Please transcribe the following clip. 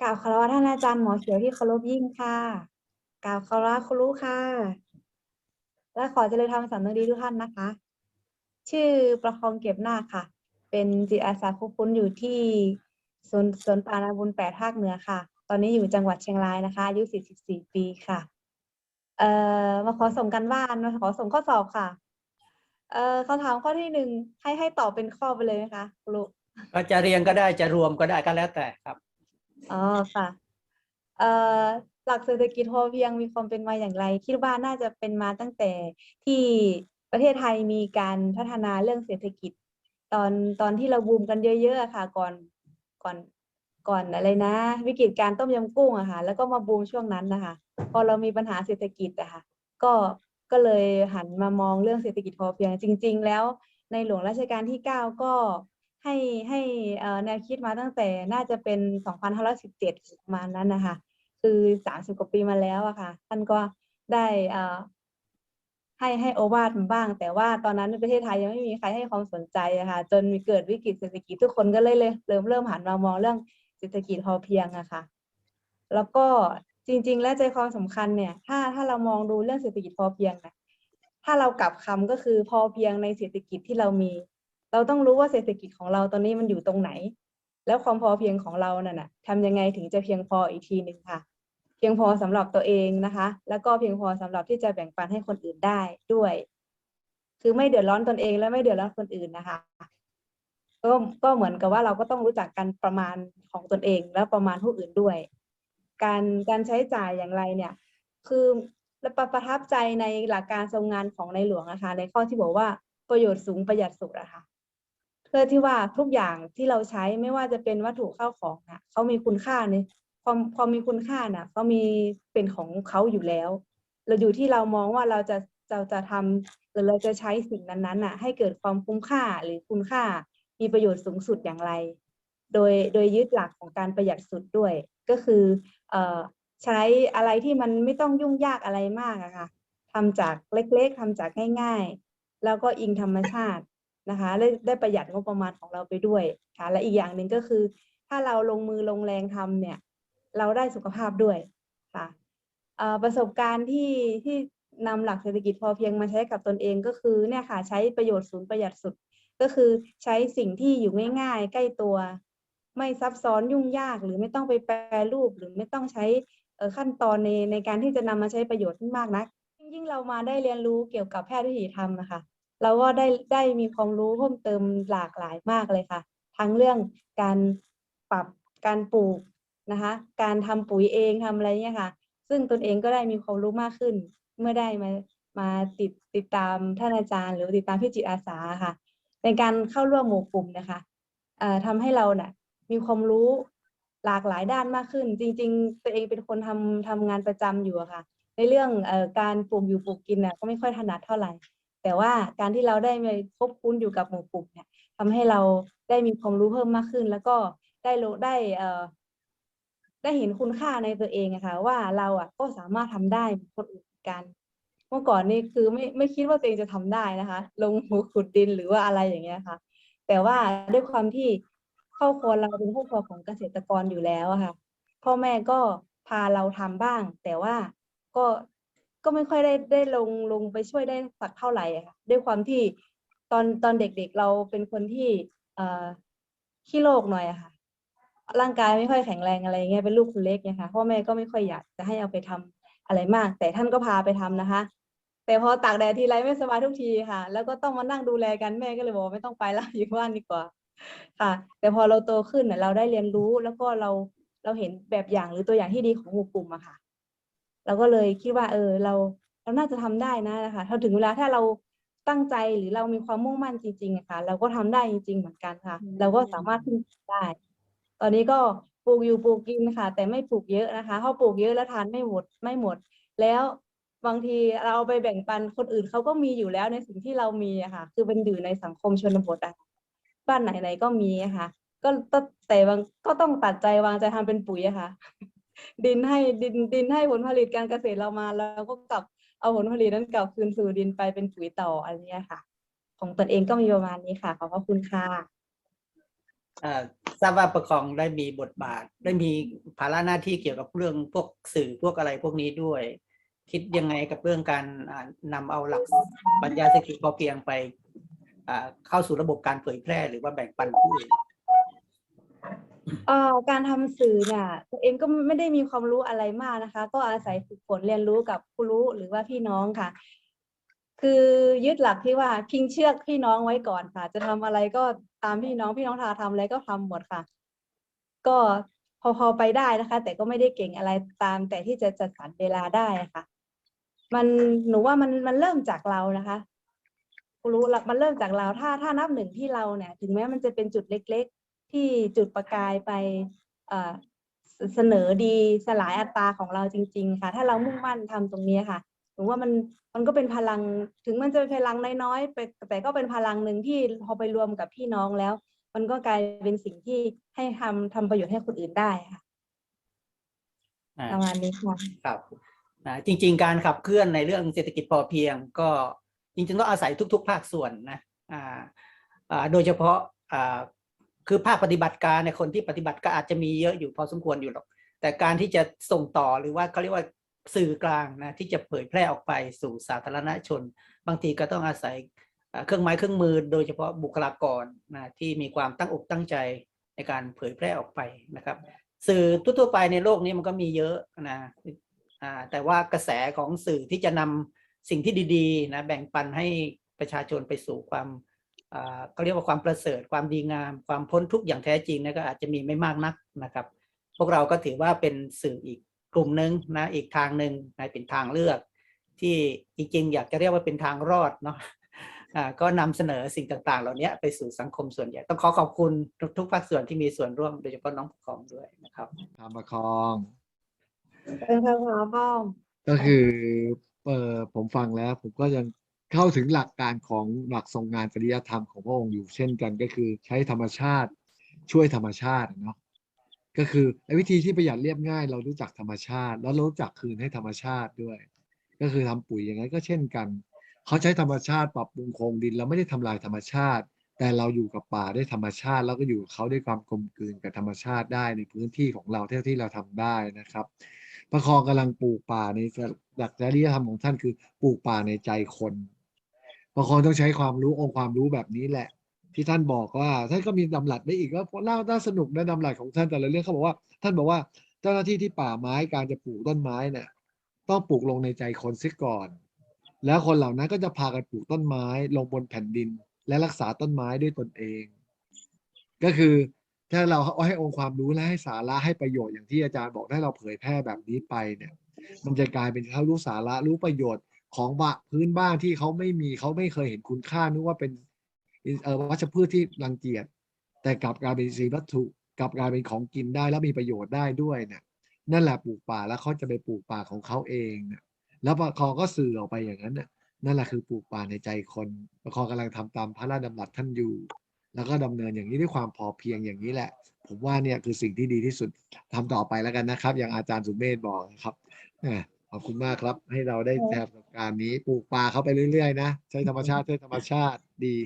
กล่าวคารวะท่านอาจารย์หมอเขียวที่เคารพยิ่งค่ะ กล่าวคารวะครูค่ะ และขอเจริญธรรมสำนึกดีทุกท่านนะคะ ชื่อประคองเก็บหน้าค่ะ เป็นจิตอาสาผู้คุ้นอยู่ที่สวนสวนป่านาบุญแปดภาคเหนือค่ะ ตอนนี้อยู่จังหวัดเชียงรายนะคะ อายุ 44 ปีค่ะ เอ่อ มาขอส่งกันบ้านมาขอส่งข้อสอบค่ะ เอ่อคำถามข้อที่หนึ่งให้ให้ตอบเป็นข้อไปเลยไหมคะครูก็จะเรียงก็ได้จะรวมก็ได้ก็แล้วแต่ครับ อ๋อค่ะ เอ่อหลักเศรษฐกิจพอเพียงมีความเป็นมาอย่างไร คิดว่าน่าจะเป็นมาตั้งแต่ที่ประเทศไทยมีการพัฒนาเรื่องเศรษฐกิจ ตอนตอนที่เราบูมกันเยอะๆอะค่ะ ก่อนก่อนก่อนอะไรนะ วิกฤตการต้มยำกุ้งอะค่ะ แล้วก็มาบูมช่วงนั้นนะคะ พอเรามีปัญหาเศรษฐกิจอะค่ะ ก็ก็เลยหันมามองเรื่องเศรษฐกิจพอเพียงจริง ๆ แล้วในหลวงรัชกาลที่เก้าก็ ให้ให้แนวคิดมาตั้งแต่น่าจะเป็น 2517 ประมาณนั้นนะคะ คือสามสิบกว่าปีมาแล้วอะค่ะ ท่านก็ได้อ่อให้ให้โอวาทบ้าง แต่ว่าตอนนั้นในประเทศไทยยังไม่มีใครให้ความสนใจอะค่ะ จนมีเกิดวิกฤตเศรษฐกิจทุกคนก็เลยเลยเริ่มเริ่มหันมามองเรื่องเศรษฐกิจพอเพียงอะค่ะ แล้วก็จริง ๆ และใจความสำคัญเนี่ย ถ้าถ้าเรามองดูเรื่องเศรษฐกิจพอเพียงนะถ้าเรากลับคำก็คือพอเพียงในเศรษฐกิจที่เรามี เราต้องรู้ว่าเศรษฐกิจของเราตอนนี้มันอยู่ตรงไหน แล้วความพอเพียงของเรานั่นน่ะทำยังไงถึงจะเพียงพออีกทีหนึ่งค่ะ เพียงพอสำหรับตัวเองนะคะ แล้วก็เพียงพอสำหรับที่จะแบ่งปันให้คนอื่นได้ด้วย คือไม่เดือดร้อนตนเองและไม่เดือดร้อนคนอื่นนะคะก็ก็เหมือนกับว่าเราก็ต้องรู้จักการประมาณของตนเอง และประมาณผู้อื่นด้วย การการใช้จ่ายอย่างไรเนี่ย คือประประทับใจในหลักการทรงงานของในหลวงนะคะ ในข้อที่บอกว่าประโยชน์สูงประหยัดสุดอะคะ พื่อที่ว่าทุกอย่างที่เราใช้ไม่ว่าจะเป็นวัตถุเข้าของนะเขามีคุณค่าเนี่ยความความมีคุณค่าน่ะเขามีเป็นของเขาอยู่แล้ว เราอยู่ที่เรามองว่าเราจะเราจะทำหรือเราจะใช้สิ่งนั้นๆน่ะ ให้เกิดความคุ้มค่าหรือคุณค่ามีประโยชน์สูงสุดอย่างไร โดยโดยยึดหลักของการประหยัดสุดด้วย ก็คือเอ่อใช้อะไรที่มันไม่ต้องยุ่งยากอะไรมากอะค่ะทำจากเล็กๆทำจากง่าย ๆ แล้วก็อิงธรรมชาติ นะคะได้ได้ประหยัดงบประมาณของเราไปด้วยค่ะและอีกอย่างหนึ่งก็คือ ถ้าเราลงมือลงแรงทำเนี่ย เราได้สุขภาพด้วยค่ะประสบการณ์ที่ที่นำหลักเศรษฐกิจพอเพียงมาใช้กับตนเองก็คือเนี่ยค่ะใช้ประโยชน์ศูนย์ประหยัดสุด ก็คือใช้สิ่งที่อยู่ง่าย ๆ ใกล้ตัว ไม่ซับซ้อนยุ่งยากหรือไม่ต้องไปแปรรูปหรือไม่ต้องใช้ขั้นตอนในในการที่จะนำมาใช้ประโยชน์ที่มากนักยิ่งเรามาได้เรียนรู้เกี่ยวกับแพทย์วิถีธรรมนะคะ เราก็ได้ได้มีความรู้เพิ่มเติมหลากหลายมากเลยค่ะ ทั้งเรื่องการปรับการปลูกนะคะ การทำปุ๋ยเองทำอะไรเนี่ยค่ะ ซึ่งตนเองก็ได้มีความรู้มากขึ้น เมื่อได้มามาติดติดตามท่านอาจารย์ หรือติดตามพี่จิตอาสาค่ะ ในการเข้าร่วมหมู่กลุ่มนะคะเอ่อทำให้เราเนี่ยมีความรู้หลากหลายด้านมากขึ้น จริง ๆ ตัวเองเป็นคนทำทำงานประจำอยู่อะค่ะ ในเรื่องอการปลูกอยู่ปลูกกินน่ะก็ไม่ค่อยถนัดเท่าไหร่ แต่ว่าการที่เราได้มาคบคุ้นอยู่กับหมู่กลุ่มเนี่ยทำให้เราได้มีความรู้เพิ่มมากขึ้น แล้วก็ได้รู้ได้เอ่อได้เห็นคุณค่าในตัวเองอะคะว่าเราอะก็สามารถทำได้คนอื่นกัน เมื่อก่อนนี่คือไม่ไม่คิดว่าตัวเองจะทำได้นะคะ ลงมือขุดดินหรือว่าอะไรอย่างเงี้ยค่ะ แต่ว่าด้วยความที่ครอบครัวเราเป็นครอบครัวของเกษตรกรอยู่แล้วค่ะ พ่อแม่ก็พาเราทำบ้าง แต่ว่าก็ ก็ไม่ค่อยได้ได้ลงลงไปช่วยได้สักเท่าไหร่ค่ะด้วยความที่ตอนตอนเด็กๆเราเป็นคนที่เอ่อขี้โรคหน่อยอะค่ะ ร่างกายไม่ค่อยแข็งแรงอะไรเงี้ยเป็นลูกคนเล็กเนี่ยค่ะพ่อแม่ก็ไม่ค่อยอยากจะให้เอาไปทำอะไรมาก แต่ท่านก็พาไปทำนะคะ แต่พอตากแดดทีไรไม่สบายทุกทีค่ะ แล้วก็ต้องมานั่งดูแลกันแม่ก็เลยบอกว่าไม่ต้องไปแล้วอยู่บ้านดีกว่า ค่ะ แต่พอเราโตขึ้นน่ะเราได้เรียนรู้แล้วก็เราเราเห็นแบบอย่างหรือตัวอย่างที่ดีของหมู่กลุ่มอะค่ะ เราก็เลยคิดว่า เออ เราเราน่าจะทำได้นะนะคะถ้าถึงเวลาถ้าเราตั้งใจหรือเรามีความมุ่งมั่นจริงๆอะค่ะเราก็ทำได้จริง ๆ เหมือนกันค่ะ เราก็สามารถขึ้นได้ ตอนนี้ก็ปลูกอยู่ปลูกกินค่ะ แต่ไม่ปลูกเยอะนะคะเพราะปลูกเยอะแล้วทานไม่หมดไม่หมด แล้วบางทีเราเอาไปแบ่งปันคนอื่นเขาก็มีอยู่แล้วในสิ่งที่เรามีอะค่ะ คือเป็นอยู่ในสังคมชนบทอะบ้านไหนๆก็มีอะค่ะ ก็ต้องแต่บางก็ต้องตัดใจวางใจทำเป็นปุ๋ยอะค่ะ ดินให้ดินดินให้ผลผลิตการเกษตรเรามาแล้วก็กลับเอาผลผลิตนั้นกลับคืนสู่ดินไปเป็นปุ๋ยต่ออะไรเงี้ยค่ะ ของตนเองก็มีประมาณนี้ค่ะ ขอบพระคุณค่ะอ่าสทราบว่าประคองได้มีบทบาท ได้มีภาระหน้าที่เกี่ยวกับเรื่องพวกสื่อพวกอะไรพวกนี้ด้วย คิดยังไงกับเรื่องการอ่านำเอาหลักปัญญาเศรษฐกิจพอเพียงไปเข้าสู่ระบบการเผยแพร่หรือว่าแบ่งปันผู้อื่น เอ่อการทำสื่อเนี่ยตัวเองก็ไม่ได้มีความรู้อะไรมากนะคะ ก็อาศัยฝึกฝนเรียนรู้กับผู้รู้หรือว่าพี่น้องค่ะ คือยึดหลักที่ว่าพิงเชือกพี่น้องไว้ก่อนค่ะ จะทำอะไรก็ตามพี่น้องพี่น้องทาทำอะไรก็ทำหมดค่ะ ก็พอพอไปได้นะคะ แต่ก็ไม่ได้เก่งอะไรตาม แต่ที่จะจัดสรรเวลาได้ค่ะ มันหนูว่ามันมันเริ่มจากเรานะคะผู้รู้หลักมันเริ่มจากเราถ้าถ้านับหนึ่งที่เราเนี่ย ถึงแม้มันจะเป็นจุดเล็ก ที่จุดประกายไปเอ่อเสเสนอดีสลายอัตราของเราจริง ๆ ค่ะ ถ้าเรามุ่งมั่นทำตรงนี้ค่ะหนูว่ามันมันก็เป็นพลังถึงมันจะเป็นพลังน้อยๆไปแต่ก็เป็นพลังหนึ่งที่พอไปรวมกับพี่น้องแล้ว มันก็กลายเป็นสิ่งที่ให้ทำทำประโยชน์ให้คนอื่นได้ค่ะอ่าประมาณนี้ค่ะครับอ่าจริง ๆ การขับเคลื่อนในเรื่องเศรษฐกิจพอเพียง ก็จริงๆต้องอาศัยทุก ๆ ภาคส่วนนะอ่าอ่าโดยเฉพาะอ่า คือภาคปฏิบัติการในยคนที่ปฏิบัติก็อาจจะมีเยอะอยู่พอสมควรอยู่หรอก แต่การที่จะส่งต่อหรือว่าเขาเรียกว่าสื่อกลางนะที่จะเผยแพร่ออกไปสู่สาธารณชน บางทีก็ต้องอาศัยเครื่องไม้เครื่องมือโดยเฉพาะบุคลากรนะที่มีความตั้งอกตั้งใจในการเผยแพร่ออกไปนะครับ สื่อทั่วไปในโลกนี้มันก็มีเยอะนะแต่ว่ากระแสของสื่อที่จะนำสิ่งที่ดีๆนะแบ่งปันให้ประชาชนไปสู่ความ เขาเรียกว่าความประเสริฐความดีงาม ความพ้นทุกข์อย่างแท้จริงนะก็อาจจะมีไม่มากนักนะครับ พวกเราก็ถือว่าเป็นสื่ออีกกลุ่มหนึ่งนะอีกทางหนึ่งนะเป็นทางเลือก ที่จริงๆอยากจะเรียกว่าเป็นทางรอดเนาะอ่าก็นำเสนอสิ่งต่างๆ เหล่านี้ไปสู่สังคมส่วนใหญ่ ต้องขอขอบคุณทุกๆภาคส่วนที่มีส่วนร่วมโดยเฉพาะน้องปกครองด้วยนะครับทำประคองเป็นพระพาพ่อมก็คือเออผมฟังแล้วผมก็ยัง เข้าถึงหลักการของหลักทรงงานจริยธรรมของพระองค์อยู่เช่นกันก็คือใช้ธรรมชาติช่วยธรรมชาติเนาะก็คือไอ้วิธีที่ประหยัดเรียบง่าย เรารู้จักธรรมชาติ แล้วเรารู้จักคืนให้ธรรมชาติด้วย ก็คือทำปุ๋ยอย่างนั้นก็เช่นกัน เขาใช้ธรรมชาติปรับปรุงโครงดินเราไม่ได้ทำลายธรรมชาติ แต่เราอยู่กับป่าได้ธรรมชาติ แล้วก็อยู่เขาด้วยความกลมกลืนกับธรรมชาติได้ในพื้นที่ของเราเท่าที่เราทำได้นะครับ ประคองกำลังปลูกป่าในหลักจริยธรรมของท่านคือปลูกป่าในใจคน ประคองต้องใช้ความรู้องค์ความรู้แบบนี้แหละ ที่ท่านบอกว่าท่านก็มีดำรัสไว้อีกว่าเล่าน่าสนุกนะดำรัสของท่านแต่ละเรื่องเขาบอกว่า ท่านบอกว่าเจ้าหน้าที่ที่ป่าไม้การจะปลูกต้นไม้เนี่ยต้องปลูกลงในใจคนเสียก่อน แล้วคนเหล่านั้นก็จะพากันปลูกต้นไม้ลงบนแผ่นดิน และรักษาต้นไม้ด้วยตนเอง ก็คือถ้าเราให้องค์ความรู้และให้สาระให้ประโยชน์อย่างที่อาจารย์บอกถ้าเราเผยแพร่แบบนี้ไปเนี่ย มันจะกลายเป็นเขารู้สาระรู้ประโยชน์ ของบะพื้นบ้านที่เขาไม่มีเขาไม่เคยเห็นคุณค่านึกว่าเป็นเออวัชพืชที่รังเกียจแต่กลับกลายเป็นสีวัตถุกลับกลายเป็นของกินได้แล้วมีประโยชน์ได้ด้วยเนี่ยนั่นแหละปลูกป่าแล้วเขาจะไปปลูกป่าของเขาเองเนี่ยแล้วประคองก็สื่อออกไปอย่างนั้นน่ะนั่นแหละคือปลูกป่าในใจคนประคองกำลังทำตามพระราชดำรัสท่านอยู่ แล้วก็ดำเนินอย่างนี้ด้วยความพอเพียงอย่างนี้แหละ ผมว่าเนี่ยคือสิ่งที่ดีที่สุดทำต่อไปแล้วกันนะครับ อย่างอาจารย์สุเมธบอกนะครับ อบคุณมากครับ ให้เราได้แชร์ประสบการณ์นี้ปลูกป่าเข้าไปเรื่อยๆนะ ใช้ธรรมชาติใช้ธรรมชาติดี